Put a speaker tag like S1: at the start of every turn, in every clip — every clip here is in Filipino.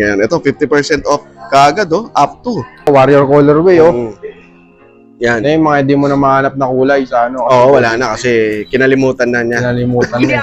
S1: ngayon. Ito, 50% off kaagad, oh. Up to.
S2: Warrior colorway, oh.
S1: Mm. Yan.
S2: Ano yung mga hindi mo na mahanap na kulay sa ano?
S1: Oo, wala na kasi kinalimutan na niya.
S2: Kinalimutan na.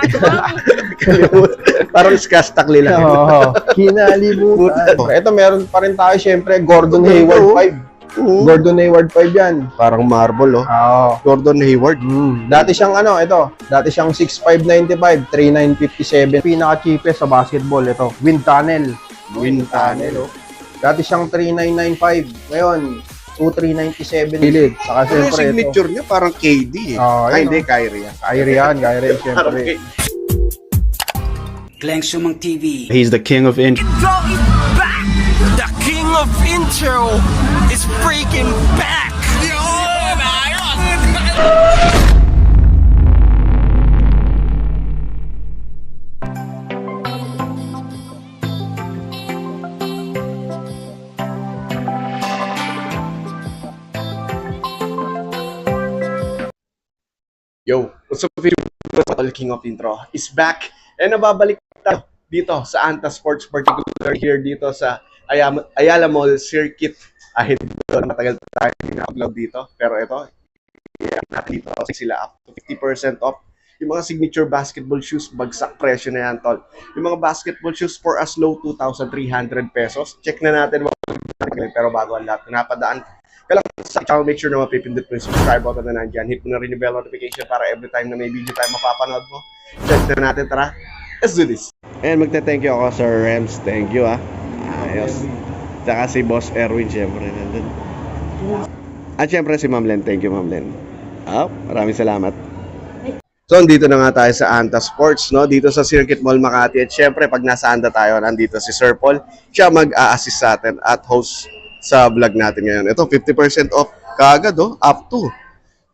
S1: Parang skastakli lang.
S2: Oo, kinalimutan. Ito, meron pa rin tayo, syempre, Gordon Hayward 5.
S1: Oo.
S2: Gordon Hayward 5 yan.
S1: Parang marble, oh.
S2: Oo.
S1: Gordon Hayward.
S2: Mm. Dati siyang ano, ito. Dati siyang 6,595, 3,957. Pinaka-cheapest sa basketball, ito. Wind Tunnel.
S1: Wind tunnel,
S2: oh. Dati siyang 3,995. Ngayon, 2,397 pilit. Saka
S1: Pero yung
S2: syempre ito.
S1: signature niya parang KD, eh.
S2: Oo,
S1: Ay,
S2: yun,
S1: hindi,
S2: oh.
S1: Kyrie.
S2: Kyrie yan, Kyrie.
S1: K-
S3: Glenn Sumang TV.
S4: He's the king of intro.
S5: Intro is back! The king of intro is freaking back!
S1: Yo, what's up, video? All King of Intro is back. And nababalik tayo dito sa Anta Sports, particular here dito sa Ayala Mall Circuit. Ahit doon, matagal tayo na-upload dito. Pero ito, yan natin dito sila up to 50% off. Yung mga signature basketball shoes, bagsak presyo na yan, tol. Yung mga basketball shoes for as low 2,300 pesos. Check na natin. Pero bago ang lahat, napadaan kailangan sa channel, make sure na mapipindot mo yung subscribe button na nandyan. Hit mo na rin yung bell notification para every time na may video tayo mapapanood mo. Check na natin, tara. Let's do this. And magte-thank you ako sa Rems. Thank you, ah. Ayos. Tsaka si Boss Erwin, syempre, nandun. At syempre si Ma'am Len. Thank you, Ma'am Len. Ah, maraming salamat. So, dito na nga tayo sa Anta Sports, no? Dito sa Circuit Mall Makati. At syempre, pag nasa Anta tayo, nandito si Sir Paul. Siya mag-a-assist sa atin at host sa vlog natin ngayon. Ito, 50% off kaagad, oh. Up to.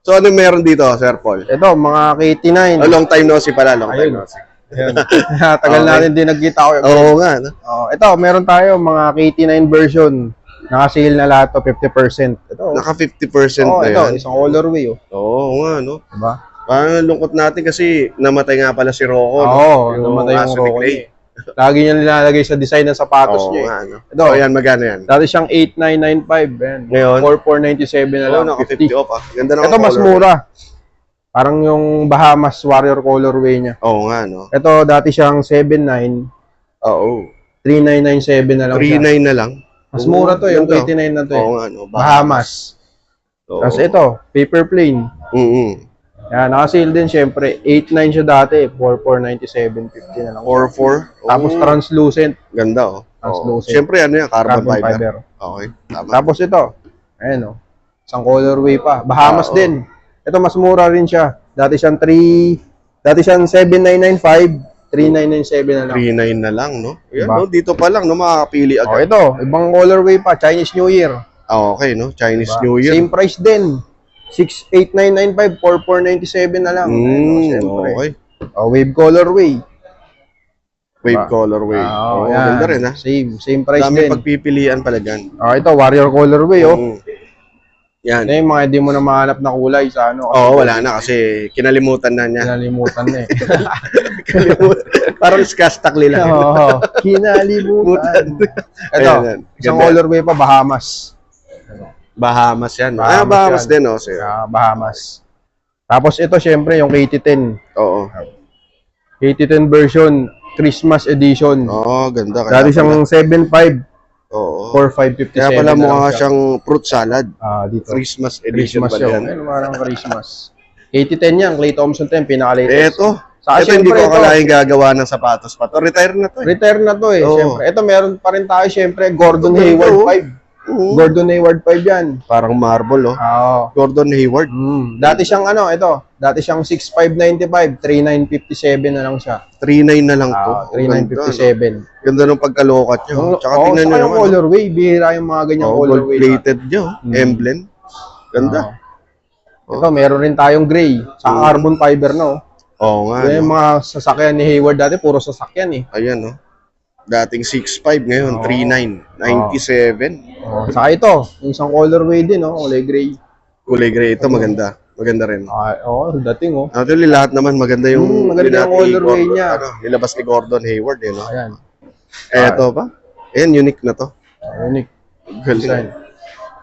S1: So, ano meron dito, Sir Paul?
S2: Ito, mga KT9.
S1: A long time no see pala, long time
S2: Ayun.
S1: no see.
S2: Ayan. Tagal
S1: Okay.
S2: natin din nagkita ko.
S1: Oo nga, no?
S2: Oh, ito, meron tayo mga KT9 version. Naka-sale na lahat to 50%. Ito.
S1: Naka 50%
S2: oh,
S1: na
S2: ito,
S1: yan.
S2: isang colorway oh.
S1: Oo nga, no?
S2: Diba?
S1: Parang lungkot natin kasi namatay nga pala si Rocco, no?
S2: Oo, namatay yung Rocco eh. Lagi niya nilalagay sa design ng sapatos
S1: Oo
S2: niya. eh.
S1: nga, no?
S2: Ito.
S1: Oh, yan, magkano yan?
S2: Dati siyang 8995, yan.
S1: Ngayon?
S2: 4497 na
S1: Oo,
S2: lang,
S1: naka
S2: 50.
S1: 50 off, ah. Ganda ng
S2: Ito mas
S1: color.
S2: mura. Parang yung Bahamas Warrior colorway niya.
S1: Oo nga, no?
S2: Ito dati siyang 79,
S1: Oo.
S2: 3997 na lang siya.
S1: 3.9 na lang.
S2: Mas mura to, yung
S1: Ganda.
S2: 89 na to. eh.
S1: Oo nga, no?
S2: Bahamas.
S1: Oo.
S2: Tapos ito, paper plane.
S1: Mm-hmm.
S2: Yan, naka-sale din syempre. 8.9 siya dati, 4497.50 na lang.
S1: 4-4.
S2: Tapos translucent,
S1: Ganda, oh.
S2: Translucent.
S1: Siyempre, ano yan? Carbon,
S2: carbon
S1: fiber.
S2: fiber.
S1: Okay, tama.
S2: Tapos ito, ayan oh. Isang colorway pa. Bahamas
S1: Ah, oo.
S2: din. Ito mas mura rin siya. Dati siyang 3 Dati siyang 7995, 3997 na lang.
S1: 3.9 na lang, no? Yan,
S2: Diba?
S1: no? Dito pa lang, no? Makakapili
S2: Oh,
S1: agad.
S2: ito, ibang colorway pa, Chinese New Year.
S1: Ah, okay, no? Chinese
S2: Diba?
S1: New Year.
S2: Same price din. 68995, 4497 na lang. Ayan, oh,
S1: Mm,
S2: syempre.
S1: okay.
S2: Oh, wave colorway.
S1: Wave
S2: Diba?
S1: colorway.
S2: Ah,
S1: Oo,
S2: oh, yan.
S1: ganda rin, ha?
S2: Same, same price
S1: Dami
S2: din.
S1: pagpipilian pala dyan.
S2: Oh, ito, warrior colorway, oh.
S1: Mm. Yan.
S2: Ano yung mga hindi mo na mahanap na kulay sa ano?
S1: Oo, wala na kasi kinalimutan na niya.
S2: Kinalimutan na eh.
S1: Kinalimutan. Parang skastakli lang.
S2: Oo, kinalimutan. Ito,
S1: Ayan, yan.
S2: isang
S1: Ganda.
S2: colorway pa, Bahamas.
S1: Bahamas yan. no?
S2: Bahamas
S1: ah, Bahamas
S2: yan.
S1: din, oh. Sir.
S2: Ah, Bahamas. Tapos ito, syempre, yung KT10.
S1: Oo.
S2: KT10 version, Christmas edition.
S1: Oo, ganda. Kaya
S2: Dati siyang 7.5
S1: Oo.
S2: for 557.
S1: Kaya pala
S2: lang
S1: mukha
S2: siya.
S1: siyang fruit salad.
S2: Ah, dito.
S1: Christmas edition
S2: Christmas
S1: pala yan.
S2: Ayun, parang Christmas. KT10 yan, Clay Thompson 10, pinaka-latest.
S1: Eto.
S2: Saka
S1: Ito hindi ko
S2: ito.
S1: akalain gagawa ng sapatos pa to. Retire na to eh.
S2: Retire na to eh,
S1: Oo.
S2: syempre. Ito, meron pa rin tayo, syempre, Gordon
S1: Ito,
S2: Hayward
S1: ito.
S2: 5.
S1: Oo.
S2: Gordon Hayward 5 yan.
S1: Parang marble oh.
S2: Oo.
S1: Gordon Hayward.
S2: Mm. Dati siyang ano, ito. Dati siyang 6595, 3957 na lang siya.
S1: 3.9 na lang to.
S2: Ah,
S1: Oh, Ganda, no?
S2: 3957.
S1: Ganda nung pagkalokat nyo. Tsaka
S2: oh,
S1: tingnan nyo
S2: saka yung
S1: naman. oh.
S2: colorway, bihira yung mga ganyang
S1: Oh, gold
S2: colorway.
S1: plated nyo.
S2: Mm.
S1: Emblem. Ganda.
S2: Oo. Ito, meron rin tayong gray. Sa
S1: Mm.
S2: carbon fiber na, oh.
S1: Oo nga.
S2: Yan yung
S1: no?
S2: mga sasakyan ni Hayward dati, puro sasakyan eh.
S1: Ayan no. Dating 6.5 ngayon,
S2: Oo.
S1: 3.9. 97.
S2: Oh, saka ito, yung isang colorway din, oh, kulay gray.
S1: Kulay gray ito, maganda. Maganda rin.
S2: Ah, oh, dating, oh.
S1: Actually, lahat naman maganda yung
S2: Mm, maganda yung
S1: ni
S2: colorway
S1: Gordon-
S2: niya.
S1: Ano, nilabas ni Gordon Hayward, eh, no?
S2: Ayan.
S1: Eto pa. Ayan, unique na to.
S2: Unique
S1: Galing.
S2: design.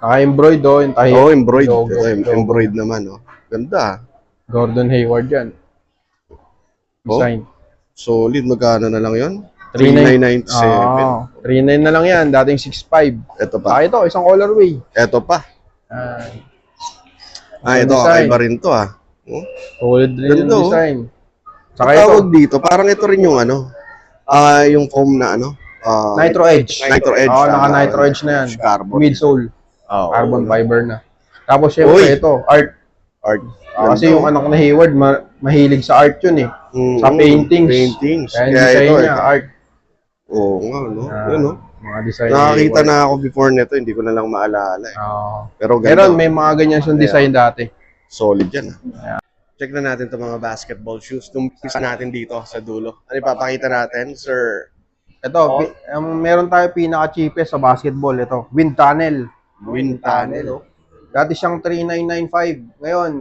S2: Naka-embroid oh, yung tahi.
S1: Oh, embroid.
S2: Logo,
S1: Ito, em-
S2: logo.
S1: embroid naman, oh. Ganda.
S2: Gordon Hayward yan.
S1: Oh.
S2: Design.
S1: Solid. Magkano na lang yun?
S2: 3997.
S1: 3997.
S2: Ah, 39 na lang yan. Dating 6.5.
S1: Ito pa.
S2: Ah, ito, isang colorway.
S1: Ito pa.
S2: Ah,
S1: Ah, ito,
S2: design.
S1: kakaiba rin to, ah. Oh.
S2: solid rin yung
S1: oh.
S2: design.
S1: Saka
S2: ito,
S1: tawag dito, parang ito rin yung ano, ah, yung foam na ano, ah,
S2: Nitro Edge.
S1: Nitro Edge.
S2: Oo,
S1: ah,
S2: naka Nitro Edge na yan.
S1: Carbon.
S2: Midsole.
S1: Oh,
S2: Carbon
S1: oh,
S2: fiber na. Tapos syempre
S1: Uy!
S2: ito, art.
S1: Art.
S2: Ah, kasi yung anak na Hayward, ma- mahilig sa art yun eh.
S1: Mm,
S2: sa paintings.
S1: Paintings.
S2: Kaya yung
S1: Kaya
S2: design
S1: ito,
S2: niya,
S1: ito.
S2: art.
S1: Oo nga, no?
S2: Ah,
S1: Yun, no?
S2: Mga design
S1: Nakakita na ako before nito, hindi ko na lang maalala. Eh.
S2: Oo.
S1: Pero ganda.
S2: Meron, may mga ganyan siyang design dati.
S1: Solid yan. Ah. Check na natin itong mga basketball shoes. Tumpisa natin dito sa dulo. Ano ipapakita natin, sir?
S2: Ito, pi- um, meron tayo pinaka-cheapest sa basketball. Ito, Wind Tunnel.
S1: Wind tunnel.
S2: oh. Dati siyang 3995. Ngayon,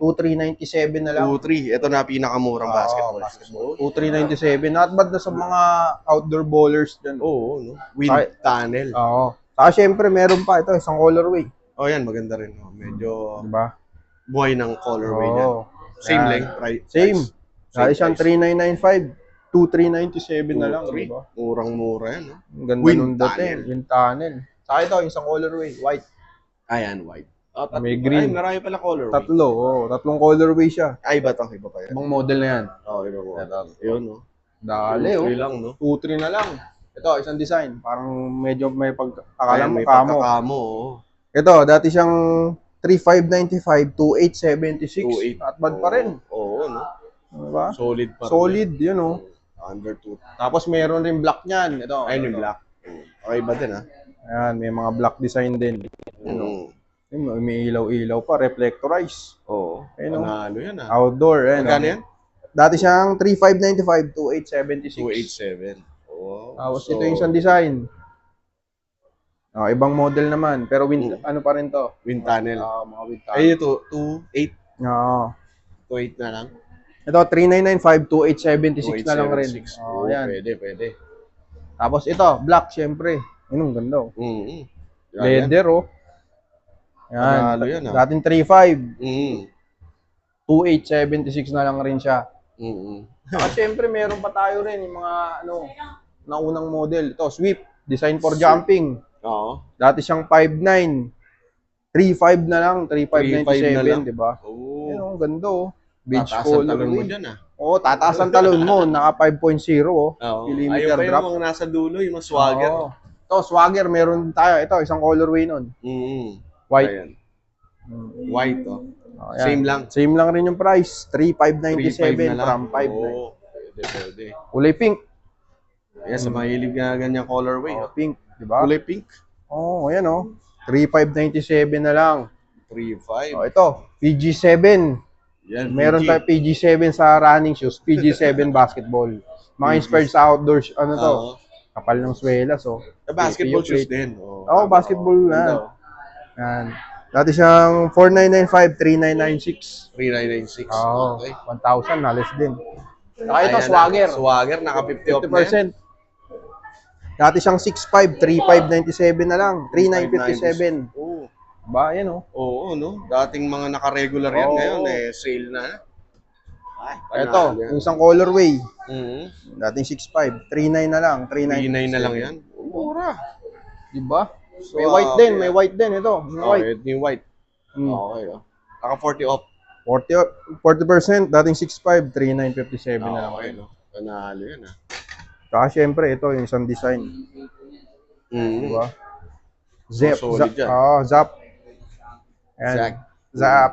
S2: 2397 na lang.
S1: 2-3. Ito na pinakamurang basketball,
S2: basketball.
S1: shoes.
S2: 2397. Not bad na sa mga outdoor bowlers dyan.
S1: Oo, no? Wind
S2: Ay-
S1: tunnel.
S2: Oo. Saka syempre, meron pa ito, isang colorway.
S1: Oh, yan. Maganda rin. Oh. Medyo
S2: Diba?
S1: buhay ng colorway niya.
S2: Oo.
S1: Same
S2: Yan.
S1: length, right?
S2: Same. Dati siyang
S1: price.
S2: 3995. 2397 na lang,
S1: 2-3.
S2: diba?
S1: Murang-mura yan, no?
S2: Ang ganda
S1: Wind
S2: nung dating.
S1: tunnel.
S2: Wind tunnel. Saka ito, isang colorway, white.
S1: Ayan, white. Oh, tatlo.
S2: May green.
S1: Ay, marami pala colorway.
S2: Tatlo, oh, tatlong colorway siya.
S1: Ay, iba to. Iba pa yan.
S2: Ibang model na yan.
S1: Oh, iba po.
S2: Ito.
S1: Yun, no?
S2: Dali, oh.
S1: 2-3 lang, no?
S2: 2-3 na lang. Ito, isang design. Parang medyo may pag... Akala
S1: Ayan,
S2: mo,
S1: may
S2: kamo.
S1: pagkakamo, oh.
S2: Ito, dati siyang 3595 to 876.
S1: 2-8.
S2: At bad pa rin.
S1: Oo, no?
S2: Diba?
S1: Solid pa rin.
S2: Solid, yun oh.
S1: Under 2.
S2: Tapos meron rin black niyan. Ito.
S1: Ayun yung black. Mm. Okay ba din, ha?
S2: Ayan, may mga black design din.
S1: Mm.
S2: Ayun, oh, May ilaw-ilaw pa, reflectorize.
S1: Oo.
S2: Ayun, no?
S1: Panalo yan, ha?
S2: Outdoor, eh.
S1: Magkano yan?
S2: Dati siyang 3595 to 876.
S1: 287. Oo.
S2: Tapos
S1: So,
S2: ito yung isang design. Oh, ibang model naman, pero win,
S1: Mm.
S2: ano pa rin to?
S1: Wind tunnel.
S2: Ah, mga wind tunnel.
S1: Ay, ito. 2-8.
S2: Oo.
S1: 2-8 na lang.
S2: Ito 3995 to 876 na lang rin.
S1: 2-8-7-6.
S2: Oh,
S1: Oo,
S2: yan.
S1: Pwede, pwede.
S2: Tapos ito, black syempre. Yun ang ganda. oh.
S1: Mm-hmm.
S2: Leather oh. Yan.
S1: Panalo yan, ah.
S2: Dating 35,
S1: Mm-hmm.
S2: 2876 na lang rin siya.
S1: Mm-hmm.
S2: Saka syempre meron pa tayo rin yung mga ano, naunang model. Ito, sweep, design for jumping.
S1: Oo.
S2: Dati siyang 5'9". 3'5 na lang,
S1: 3.5 na
S2: 3597,
S1: lang.
S2: di ba?
S1: Oo.
S2: Yun oh, ganda oh. Beach
S1: Tataas ang talon mo dyan, ah.
S2: Oo, tataas ang talon mo, naka 5.0 oh.
S1: Oo.
S2: Millimeter
S1: Ayun pa
S2: drop.
S1: yung mga nasa dulo, yung mga swagger.
S2: Oo. Ito, swagger, meron tayo. Ito, isang colorway nun.
S1: Mm-hmm.
S2: White.
S1: Ayan. White, oh.
S2: Oh, yan.
S1: Same lang.
S2: Same lang rin yung price.
S1: 3.5
S2: 3,597
S1: na lang.
S2: from 5.9.
S1: Oo. Pwede, pwede.
S2: Kulay pink.
S1: Ayan, sa mahilig na ganyan colorway.
S2: Oh,
S1: Oh.
S2: pink, di ba?
S1: Kulay pink.
S2: Oo, oh, ayan oh. 3,597 na lang.
S1: 3.5.
S2: Oh, ito, PG7.
S1: Yan,
S2: Meron
S1: PG.
S2: tayo PG7 sa running shoes, PG7 basketball. Mga inspired sa outdoors, ano to, kapal ng swelas, oh.
S1: Sa basketball
S2: PPU
S1: shoes din. Oo,
S2: Oo,
S1: tama.
S2: basketball na. Yan. Dati siyang 4995, 3996.
S1: 3996.
S2: Oo,
S1: Okay.
S2: 1,000, halos din. Saka ito,
S1: Ayan
S2: swagger.
S1: Na. Swagger, naka 50 off na yan.
S2: 50%. Dati siyang 6'5", 3,597 na lang. 3,957.
S1: Oo.
S2: Ba, yan oh.
S1: Oo, no? Dating mga naka-regular yan
S2: Oo.
S1: ngayon, eh, sale na. Ay,
S2: Ito,
S1: panalo yan.
S2: yung isang colorway.
S1: Mhm.
S2: Dating 6'5", 3,9 na lang.
S1: 39 na lang
S2: 3,997.
S1: yan. Mura.
S2: Diba? May
S1: Swag,
S2: white din,
S1: yan.
S2: may white din. Ito, may white.
S1: ito yung white.
S2: Hmm.
S1: Okay, oh. Naka 40 off.
S2: 40, o- 40%, dating 6'5", 3,957 na lang.
S1: Okay, no? Panalo yan, ah.
S2: Saka syempre, ito yung isang design.
S1: Mhm.
S2: Diba? Zap.
S1: Oh,
S2: zap.
S1: solid yan.
S2: Oo, zap. Ayan.
S1: Zap.
S2: Zap.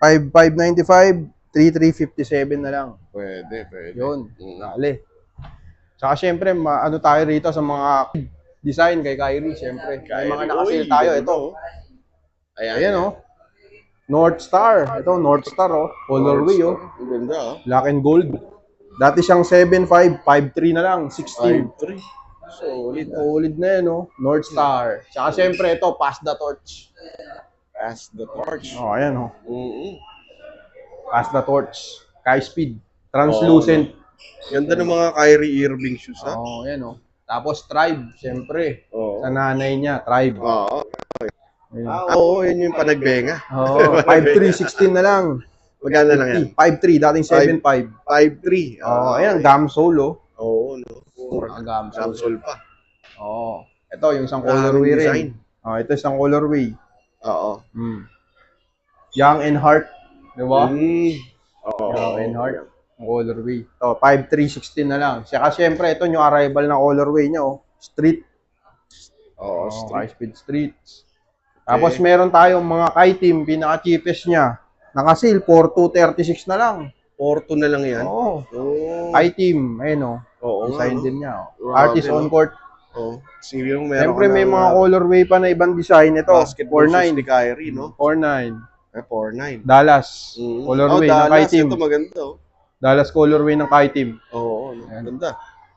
S2: 5,595, 3,357 na lang.
S1: Pwede, pwede.
S2: Yun.
S1: Mhm.
S2: Dali. Saka syempre, ma- ano tayo rito sa mga design kay Kyrie, syempre. May mga
S1: Kyrie,
S2: nakasil tayo. Ito.
S1: oh. Ayan,
S2: Ayan, oh. North Star. Ito, North Star, oh. Colorway, oh.
S1: Ang ganda, oh.
S2: Black and gold. Dati siyang 7.5, 5.3 na lang, 16.
S1: 5-3. Solid, ah.
S2: Solid na yun, oh. North Star. Saka syempre, ito, Pass the Torch.
S1: Pass the torch.
S2: Oh, ayan, oh.
S1: Mhm.
S2: Pass the Torch. Sky Speed. Translucent.
S1: Ganda ng mga Kyrie Irving shoes, ha?
S2: Oh, ayan, oh. Tapos tribe, syempre.
S1: Oo.
S2: Sa nanay niya, tribe.
S1: Oo.
S2: Ayun.
S1: Ah, oo, yun yung panagbenga.
S2: Oh, 5'3", 16 na lang.
S1: Magkano lang yan?
S2: 5'3", dating 7'5".
S1: 5'3".
S2: Oh, ayan, gam solo.
S1: Oo, no.
S2: Gam solo.
S1: Samsol pa.
S2: Oh. Ito, yung isang colorway rin.
S1: design.
S2: Oh, ito isang colorway.
S1: Oo.
S2: Hmm. Young and Heart. Di ba?
S1: Mm. Oo.
S2: Young and Heart. Colorway. Ito, 5'3", 16 na lang. Saka syempre, ito yung arrival na colorway niya, oh. Street.
S1: Oo,
S2: Oh,
S1: street.
S2: high speed streets. Tapos meron tayong mga Kai-Team, pinaka-cheapest niya. Naka-sale, 4236 na lang.
S1: Porto na lang yan.
S2: Oo.
S1: Oo.
S2: Kai-Team, ayun oh.
S1: Oo nga,
S2: Design
S1: no?
S2: din niya. Oh. Artist on court.
S1: Oo. Sige yung meron
S2: Siyempre may
S1: ng,
S2: mga colorway pa na ibang design. Ito,
S1: basketball shoes ni
S2: 49.
S1: Kyrie, no?
S2: 49.
S1: Eh, 4'9".
S2: Dallas.
S1: Mm.
S2: Colorway
S1: oh,
S2: ng
S1: Dallas,
S2: Kai-Team.
S1: Ito maganda, oh.
S2: Dallas colorway ng Kai-Team.
S1: Oo, no?
S2: Ayan.
S1: Ganda.